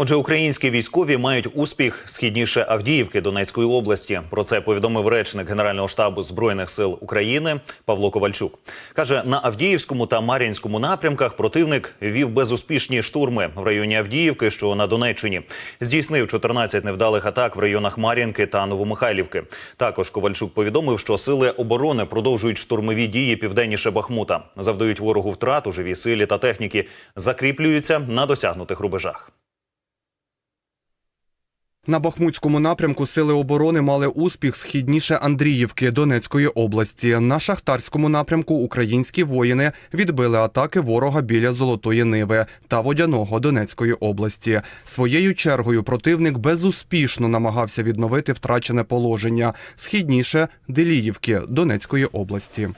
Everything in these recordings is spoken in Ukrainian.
Отже, українські військові мають успіх східніше Авдіївки Донецької області. Про це повідомив речник Генерального штабу збройних сил України Павло Ковальчук. каже на Авдіївському та Мар'їнському напрямках противник вів безуспішні штурми в районі Авдіївки, що на Донеччині. Здійснив 14 невдалих атак в районах Мар'їнки та Новомихайлівки. Також Ковальчук повідомив, що сили оборони продовжують штурмові дії південніше Бахмута, завдають ворогу втрат у живій силі та техніки, закріплюються на досягнутих рубежах. На Бахмутському напрямку сили оборони мали успіх східніше Андріївки Донецької області. На шахтарському напрямку українські воїни відбили атаки ворога біля Золотої Ниви та Водяного Донецької області. Своєю чергою противник безуспішно намагався відновити втрачене положення східніше Деліївки Донецької області.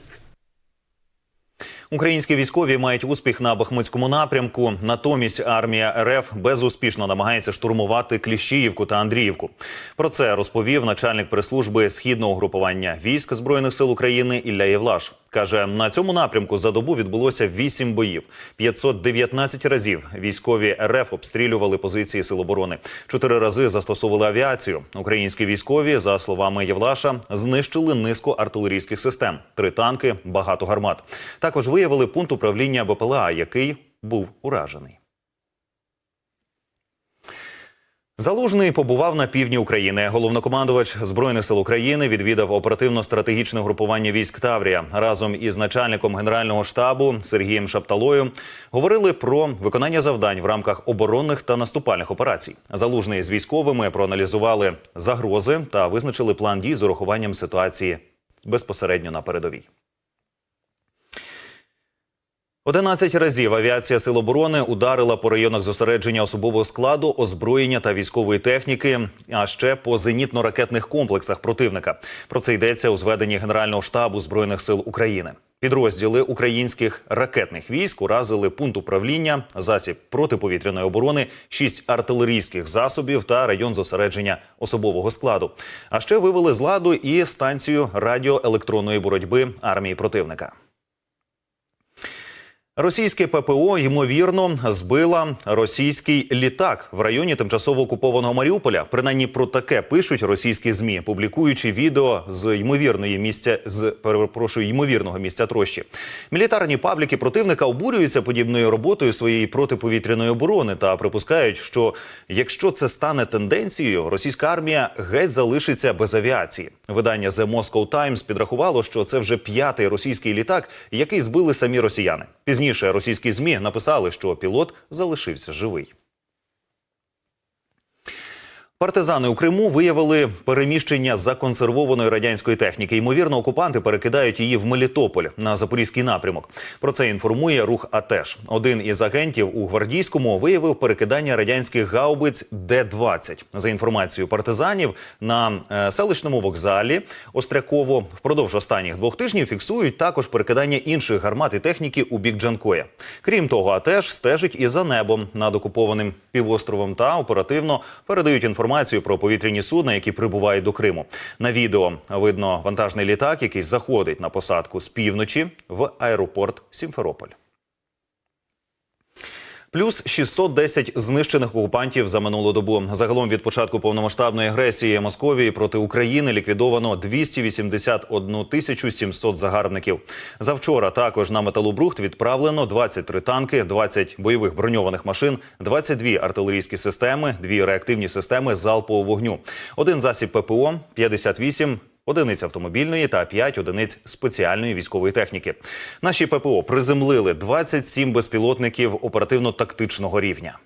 Українські військові мають успіх на Бахмутському напрямку. Натомість армія РФ безуспішно намагається штурмувати Кліщіївку та Андріївку. Про це розповів начальник прес-служби східного групування військ збройних сил України Ілля Євлаш. Каже, на цьому напрямку за добу відбулося 8 боїв. 519 разів військові РФ обстрілювали позиції сил оборони. Чотири рази застосовували авіацію. Українські військові, за словами Євлаша, знищили низку артилерійських систем: три танки, багато гармат. Також виявили пункт управління БПЛА, який був уражений. Залужний побував на півдні України. Головнокомандувач збройних сил України відвідав оперативно-стратегічне групування військ Таврія разом із начальником генерального штабу Сергієм Шапталою. Говорили про виконання завдань в рамках оборонних та наступальних операцій. Залужний з військовими проаналізували загрози та визначили план дій з урахуванням ситуації безпосередньо на передовій. 11 разів авіація Сил оборони ударила по районах зосередження особового складу, озброєння та військової техніки, а ще по зенітно-ракетних комплексах противника. Про це йдеться у зведенні Генерального штабу збройних сил України. Підрозділи українських ракетних військ уразили пункт управління, засіб протиповітряної оборони, шість артилерійських засобів та район зосередження особового складу. А ще вивели з ладу і станцію радіоелектронної боротьби армії противника. Російське ППО ймовірно збила російський літак в районі тимчасово окупованого Маріуполя. Принаймні про таке пишуть російські змі, публікуючи відео з ймовірної місця з перепрошую ймовірного місця трощі. Мілітарні пабліки противника обурюються подібною роботою своєї протиповітряної оборони та припускають, що якщо це стане тенденцією, російська армія геть залишиться без авіації. Видання The Moscow Times підрахувало, що це вже п'ятий російський літак, який збили самі росіяни. Пізніше російські змі написали, що пілот залишився живий. Партизани у Криму виявили переміщення законсервованої радянської техніки. Ймовірно, окупанти перекидають її в Мелітополь на запорізький напрямок. Про це інформує рух АТЕШ. Один із агентів у гвардійському виявив перекидання радянських гаубиць Д-20. За інформацією партизанів на е, селищному вокзалі Остряково впродовж останніх двох тижнів фіксують також перекидання інших гармат і техніки у бік Джанкоя. Крім того, АТЕШ стежить і за небом над окупованим півостровом та оперативно передають інформацію про повітряні судна, які прибувають до Криму. На відео видно вантажний літак, який заходить на посадку з півночі в аеропорт Сімферополь. Плюс 610 знищених окупантів за минулу добу. Загалом від початку повномасштабної агресії Московії проти України ліквідовано 281 тисячу 700 загарбників. Завчора також на металобрухт відправлено 23 танки, 20 бойових броньованих машин, 22 артилерійські системи, 2 реактивні системи залпового вогню, один засіб ППО, 58 одиниць автомобільної та 5 одиниць спеціальної військової техніки. Наші ППО приземлили 27 безпілотників оперативно-тактичного рівня.